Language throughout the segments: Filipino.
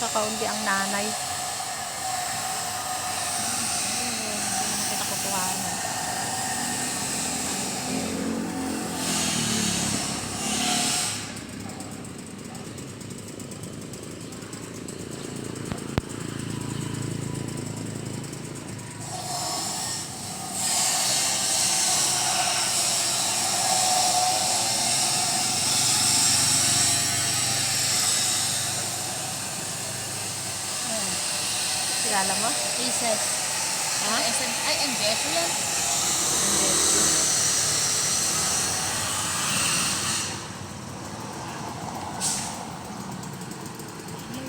kakaunti ang nanay. Ayun, Hindi naman kita. Kilala mo? Aces. Ha? SM, ay, MBS yan.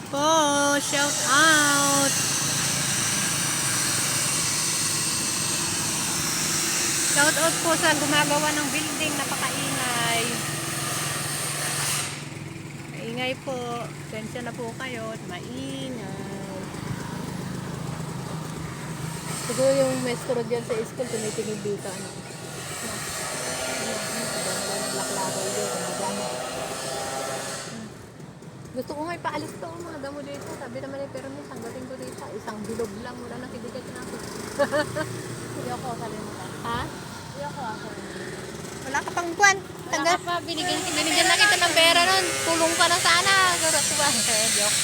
Po, shout out! Shout out po sa gumagawa ng building, napakaingay. Maingay po. Tensya na po kayo maingay. Siguro yung maestro dyan sa school, tumitingin dito. Ano? Laklaro yun, magano. Gusto ko nga ipaalis to mga damo dito. Sabi naman ni Permis, tanggalin ko dito. Isang bilog lang, wala nang kidikat na ako. Hindi ako kalimutan. Ha? Hindi ako ako. Wala ka pang buwan. Wala ka pa, binigyan. Binigyan na kita ng pera nun. Tulong pa na sana. Ko joke.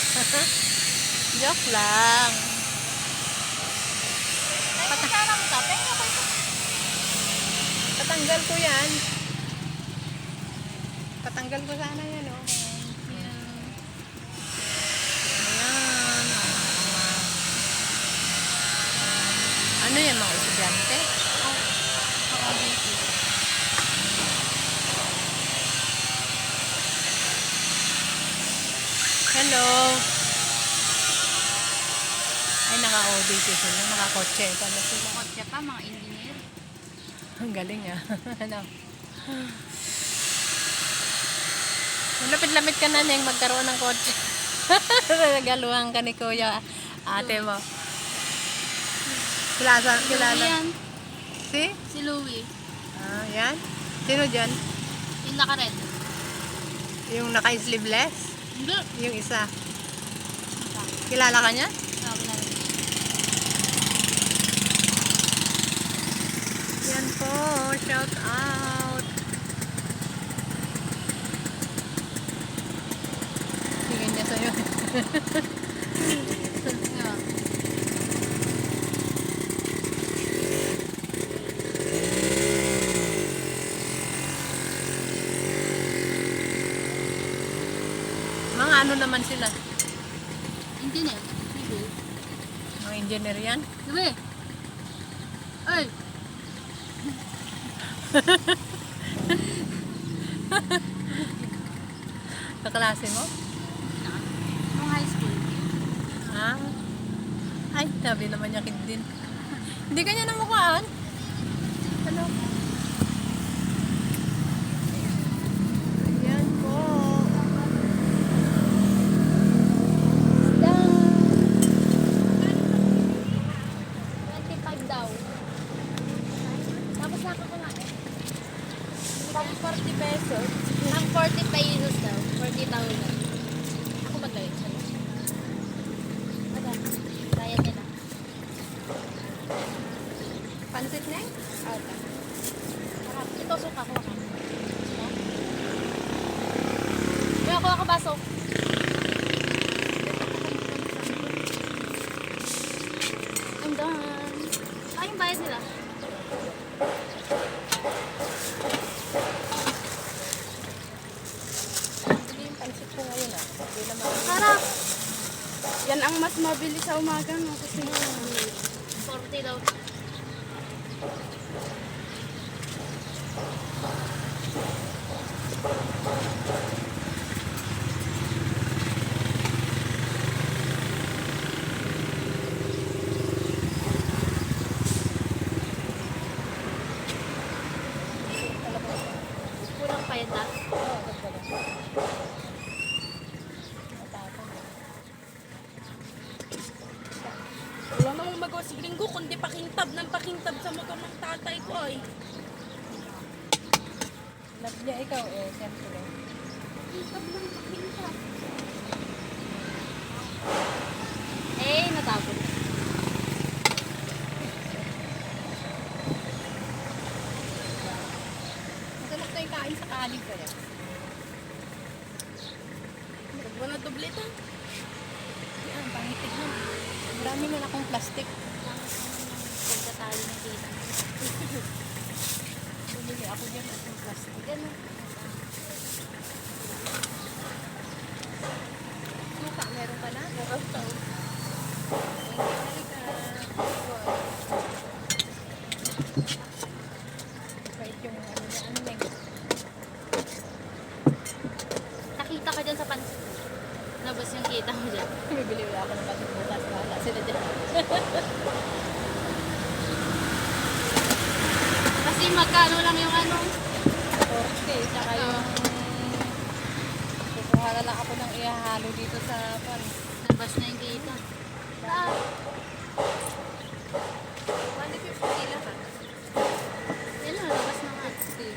joke lang. Ay, kasama mo ka. Pero ako ito. Patanggal ko yan. Patanggal ko sana yan, oh. Ayan. Ayan. Ano yan, mga estudyante? Hello. Ay, naka-ODT sila. Naka-kotse. Pala sila. Kotse pa, mga engineer. Ang galing ah. ano? Malapit-lapit ka na niyang magkaroon ng kotse. Nagaluhan ka ni kuya, ate mo. Kilala, kilala. yan. Si? Si Louie. Ah, yan. Sino dyan? Yung naka-red. Yung naka-sleeveless? Hindi. Yung isa. Kilala ka niya? Sabi na rin. Yan po, shout out. Tingin niya sa'yo. Mga ano naman sila? Engineer. Mga engineer yan? Sige. Kaklase mo? Nung high school. Ah. Ay, sabi naman niya kid din. Hindi kanya namukhaan. Ano? Yan po. Down. 25 daw. Tapos nakakalain. Pang 40 pesos. Pang 40 pesos daw. 40,000. Ako magalit siya. Wala. Bayad nila. Pansit na eh? Okay. Sarap. Ito suka ko ka. May ako ako baso. I'm done. Ay, yung bayad nila. Hindi yung pansit ko ngayon ah. Hindi naman. Sarap. Yan ang mas mabili sa umaga no kasi 40 daw. Kulang pa yun ah. Magawa si Gringo kundi pakintab ng pakintab sa motor ng tatay ko ay. Love niya ikaw eh, siyempre. Pakintab ng pakintab. Marami man akong plastic. Pagkatali ng tita. Bumili ako dyan yung plastic. Ganun. Suka, meron ka na? Meron ka. Wait, yung ano na, ano na yun? Nakita ka dyan sa pan... Labas yung kita mo dyan. Bibili wala ako ng plastic bukas. Wala sila dyan. Kasi magkano lang yung ano. Okay, tsaka yung... Kukuha na lang ako ng ihahalo dito sa pan. Labas na yung kita. Ah, 150 lang ha. yan na, labas na nga.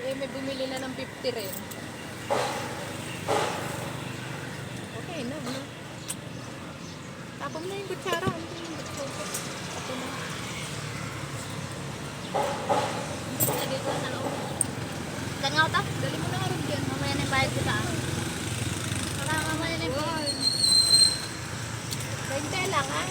Eh, may bumili na ng 50 rin. Okay na, ano? Tapon na yung kutsara. Ano yung kutsara? Tapon na. Lagay ko sa loob. Diyan nga ta. Dali mo na nga rin dyan. Mamaya na yung bayad ko sa akin. Para mamaya na yung Wow. 20 lang ha. Ah!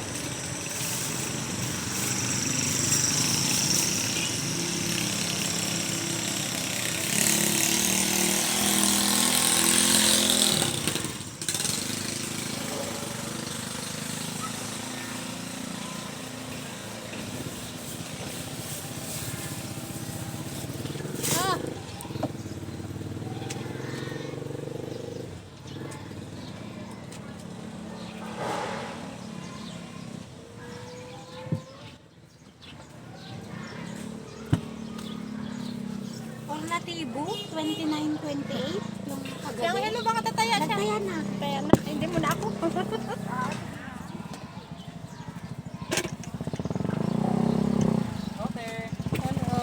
Alternatibo, 29.28. Yung Yang ano ba katataya siya? Nataya na. Na, hindi mo na ako. okay. Ano?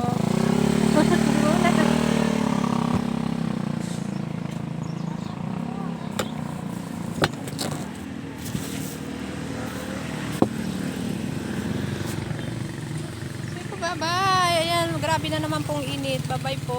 Bye-bye. Ayan, grabe na naman pong init. Bye-bye po.